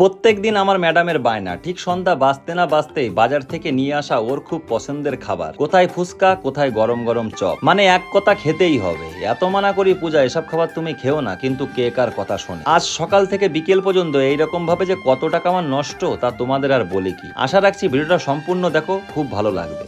প্রত্যেক দিন আমার ম্যাডামের বায়না, ঠিক সন্ধ্যা বাঁচতে না বাঁচতেই বাজার থেকে নিয়ে আসা ওর খুব পছন্দের খাবার। কোথায় ফুচকা, কোথায় গরম গরম চপ। মানে এক কথা খেতেই হবে। এত মানা করি পূজা, এসব খাবার তুমি খেও না, কিন্তু কে কার কথা শোনে? আজ সকাল থেকে বিকেল পর্যন্ত এইরকম ভাবে যে কত টাকা আমার নষ্ট, তা তোমাদের আর বলে কি। আশা রাখছি ভিডিওটা সম্পূর্ণ দেখো, খুব ভালো লাগবে।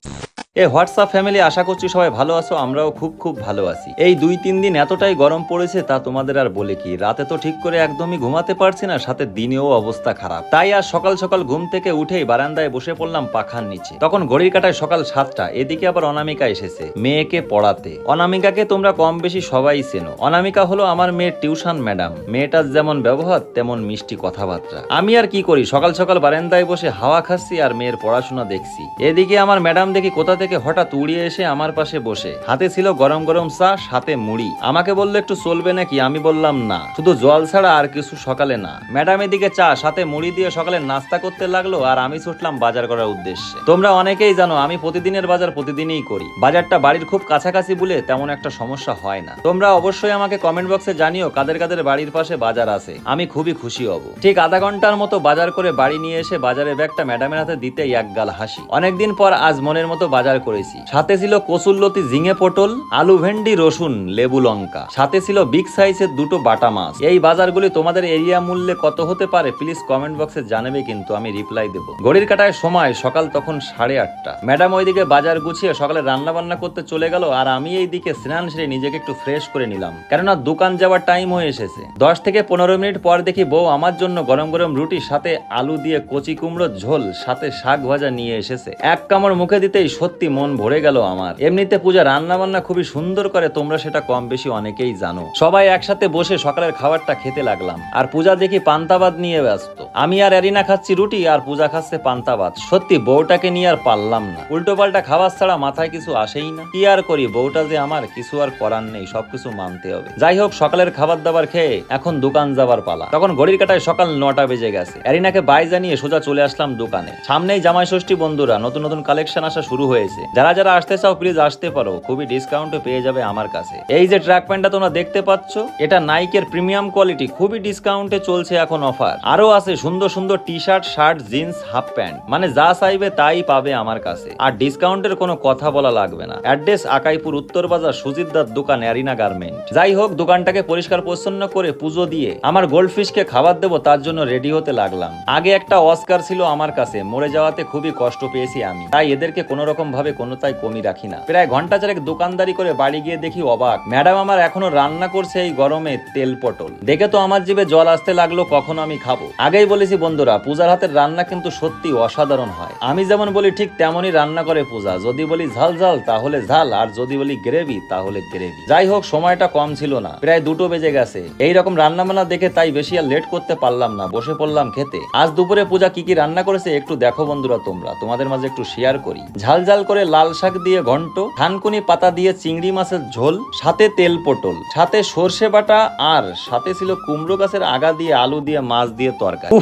এ হোয়াটসঅ্যাপ ফ্যামিলি, আশা করছি সবাই ভালো আছো, আমরাও খুব খুব ভালো আছি। এই দুই তিন দিন এতটাই গরম পড়েছে, তা তোমাদের আর বলে কি? রাতে তো ঠিক করে একদমই ঘুমাতে পারছি না, সাথে দিনেও অবস্থা খারাপ। তাই আর সকাল সকাল ঘুম থেকে উঠেই বারান্দায় বসে পড়লাম পাখার নিচে। তখন ঘড়ির কাটায় সকাল সাতটা, এদিকে আবার অনামিকা এসেছে, মেয়েকে পড়াতে। অনামিকাকে তোমরা কম বেশি সবাই চেনো। অনামিকা হলো আমার মেয়ের টিউশন ম্যাডাম। মেয়েটার যেমন ব্যবহার, তেমন মিষ্টি কথাবার্তা। আমি আর কি করি? সকাল সকাল বারান্দায় বসে হাওয়া খাচ্ছি আর মেয়ের পড়াশোনা দেখছি। এদিকে আমার ম্যাডাম দেখি কোথা থেকে হঠাৎ উড়িয়ে এসে আমার পাশে বসে। হাতে ছিল গরম গরম চা সাথে মুড়ি। আমাকে বলল, একটু চলবে নাকি? আমি বললাম, না। শুধু জল ছাড়া আর কিছু সকালে না। ম্যাডাম, এদিকে চা, সাথে মুড়ি দিয়ে সকালে নাস্তা করতে লাগল আর আমি ছুটলাম বাজার করার উদ্দেশ্যে। তোমরা অনেকেই জানো, আমি প্রতিদিনের বাজার প্রতিদিনই করি। বাজারটা বাড়ির খুব কাছাকাছি বলে তেমন একটা সমস্যা হয় না। তোমরা অবশ্যই আমাকে কমেন্ট বক্সে জানিও কাদের কাদের বাড়ির পাশে বাজার আছে। আমি খুবই খুশি হব। ঠিক আধা ঘণ্টার মতো বাজার করে বাড়ি নিয়ে এসে বাজারের ব্যাগটা ম্যাডামের হাতে দিতেই এক গাল হাসি। অনেকদিন পর আজ মনের মতো বাজার করেছি। সাথে ছিল কসুল্লতি ঝিঙে পটল, আলু ভেন্ডি, রসুন, লেবু, লঙ্কা। সাথে ছিল বিগ সাইজের দুটো বাটা মাছ। এই বাজারগুলি তোমাদের এরিয়া মূল্যে কত হতে পারে প্লিজ কমেন্ট বক্সে জানাবে, কিন্তু আমি রিপ্লাই দেব। ঘড়ির কাটায় সময়, সকাল তখন সাড়ে আটটা। ম্যাডাম ওইদিকে বাজার গুছিয়ে সকালে রান্না বান্না করতে চলে গেল, আর আমি এই দিকে স্নান সেরে নিজেকে একটু ফ্রেশ করে নিলাম। কেননা দোকান যাওয়ার টাইম হয়ে এসেছে। দশ থেকে পনেরো মিনিট পর দেখি বউ আমার জন্য গরম গরম রুটি, সাথে আলু দিয়ে কচি কুমড়ো ঝোল, সাথে শাক ভাজা নিয়ে এসেছে। এক কামড় মুখে দিতেই সত্যি মন ভরে গেল আমার। এমনিতে পূজা রান্না বান্না খুবই সুন্দর করে, তোমরা সেটা কম বেশি অনেকেই জানো। সবাই একসাথে বসে সকালের খাবারটা খেতে লাগলাম। আর পূজা দেখি পান্তাবাদ নিয়ে ব্যস্ত। আমি আর এরিনা খাচ্ছি রুটি, আর পূজা খাচ্ছে পান্তাবাদ। সত্যি বউটাকে নিয়ে আর পারলাম না। উল্টো পাল্টা খাবার ছাড়া মাথায় কিছু আসেই না। কি আর করি, বউটা যে আমার, কিছু আর করার নেই, সবকিছু মানতে হবে। যাই হোক, সকালের খাবার দাবার খেয়ে এখন দোকান যাবার পালা। তখন ঘড়ির কাটায় সকাল নটা বেজে গেছে। এরিনাকে বাই জানিয়ে সোজা চলে আসলাম দোকানে। সামনেই জামাই ষষ্ঠী বন্ধুরা, নতুন নতুন কালেকশন আসা শুরু হয়েছে। যারা যারা আসতে চাও প্লিজ আসতে পারো। খুবই ডিসকাউন্টে পেয়ে যাবে আমার কাছে। এই যে ট্র্যাক প্যান্টটা তোমরা দেখতে পাচ্ছ, এটা নাইকের প্রিমিয়াম কোয়ালিটি খুবই ডিসকাউন্টে চলছে এখন অফার আরও আছে সুন্দর সুন্দর T shirt shirt jeans half pant মানে যা চাইবে তাই পাবে আমার কাছে। আর ডিসকাউন্টের কোনো কথা বলা লাগবে না। অ্যাড্রেস আকাইপুর, উত্তর বাজার, সুজিতদার দোকান, অ্যারিনা গার্মেন্ট। যাই হোক, দোকানটাকে পরিষ্কার পরিচ্ছন্ন করে পুজো দিয়ে আমার গোল্ড ফিশকে খাবার দেবো, তার জন্য রেডি হতে লাগলাম। আগে একটা অস্কার ছিল আমার কাছে। মরে যাওয়াতে খুবই কষ্ট পেয়েছি আমি। তাই এদেরকে কোনো রকম ভাবে কোনোটাই কমি রাখি না। প্রায় ঘণ্টা চারেক দোকানদারি করে বাড়ি গিয়ে দেখি অবাক। ম্যাডাম আমার এখনও রান্না করছে এই গরমে তেল পটল। দেখে তো আমার জিভে জল আসতে লাগল, কখন আমি খাব। আগেই বলেছি, বন্ধুরা, পূজার হাতের রান্না কিন্তু সত্যি অসাধারণ হয়। আমি যেমন বলি, ঠিক তেমনই রান্না করে পূজা। যদি বলি ঝাল ঝাল, তাহলে ঝাল। আর যদি বলি গ্রেভি, তাহলে গ্রেভি। যাই হোক, সময়টা কম ছিল না। প্রায় দুটো বেজে গেছে। এই রকম রান্না বান্না দেখে তাই বেশি আর লেট করতে পারলাম না। বসে পড়লাম খেতে। আজ দুপুরে পূজা কি কি রান্না করেছে, একটু দেখো বন্ধুরা তোমরা। তোমাদের মাঝে একটু শেয়ার করি। ঝাল ঝাল করে লাল শাক দিয়ে ঘন্ট থানকুনি পাতা দিয়ে চিংড়ি মাছের ঝোল, সাথে তেল পটল, সাথে সর্ষে বাটা আর সাথে ছিল কুমড়ো গাছের আগা দিয়ে আলু দিয়ে মাছ দিয়ে তরকারি।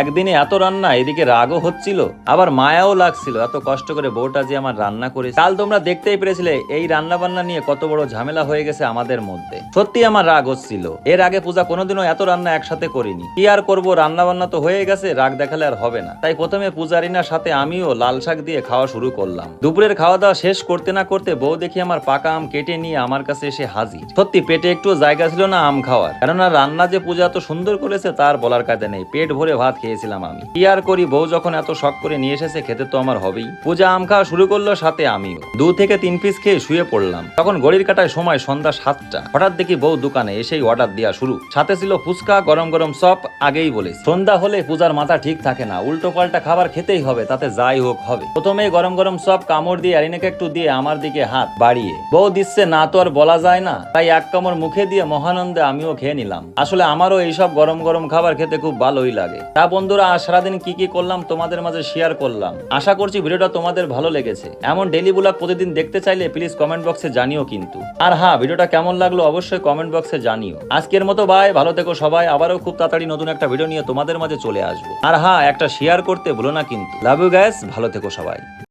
একদিনে এত রান্না, এদিকে রাগও হচ্ছিল, আবার মায়াও লাগছিল, এত কষ্ট করে বউটা যে আমার রান্না করে কাল তোমরা দেখতেই পেরেছিলে, এই রান্না বান্না নিয়ে কত বড় ঝামেলা হয়ে গেছে আমাদের মধ্যে। সত্যি আমার রাগ হচ্ছিল। এর আগে পূজা কোনোদিনও এত রান্না একসাথে করিনি। কি আর করব রান্না বান্না তো হয়ে গেছে, রাগ দেখালে আর হবে না। তাই প্রথমে পূজারিনার সাথে আমিও লাল শাক দিয়ে খাওয়া শুরু করলাম। দুপুরের খাওয়া দাওয়া শেষ করতে না করতে বউ দেখি আমার পাকা আম কেটে নিয়ে আমার কাছে এসে হাজির। সত্যি, পেটে একটু জায়গা ছিল না আম খাওয়ার। কেননা রান্না যে পূজা এত সুন্দর করেছে, তার বলার কাজে নেই। পেট ভরে ভাত খেয়েছিলাম আমি। কি আর করি, বউ যখন এত শখ করে নিয়ে এসেছে, খেতে তো আমার হবেই। পূজা আম খাওয়া শুরু করল সাথে আমিও। দু থেকে তিন পিস খেয়ে শুয়ে পড়লাম। তখন ঘড়ির কাটায় সময় সন্ধ্যা সাতটা। হঠাৎ দেখি বউ দোকানে এসেই অর্ডার দেওয়া শুরু। সাথে ছিল ফুচকা, গরম গরম সপ আগেই বলে সন্ধ্যা হলে পূজার মাথা ঠিক থাকে না। উল্টো পাল্টা খাবার খেতেই হবে, তাতে যাই হোক হবে। প্রথমে গরম গরম সব কামড় দিয়ে অ্যারিনাকে একটু দিয়ে আমার দিকে হাত বাড়িয়ে। বউ দিচ্ছে, না তো আর বলা যায় না। তাই এক কামড় মুখে দিয়ে মহানন্দে আমিও খেয়ে নিলাম। আসলে আমারও এইসব গরম গরম খাবার খেতে খুব ভালোই লাগে। তা বন্ধুরা সারাদিন কি কি করলাম তোমাদের মাঝে শেয়ার করলাম। আশা করছি ভিডিওটা তোমাদের ভালো লেগেছে। এমন ডেলি ব্লগ প্রতিদিন দেখতে চাইলে প্লিজ কমেন্ট বক্সে জানিও কিন্তু। আর হ্যাঁ ভিডিওটা কেমন লাগল অবশ্যই কমেন্ট বক্সে জানিও। আজকের মতো বাই ভালো থেকো সবাই। আবারও খুব তাড়াতাড়ি নতুন একটা ভিডিও নিয়ে তোমাদের মাঝে চলে আসব। আর হ্যাঁ একটা শেয়ার করতে ভুলো না কিন্তু। লাভ ইউ গ্যাস ভালো থেকো সবাই।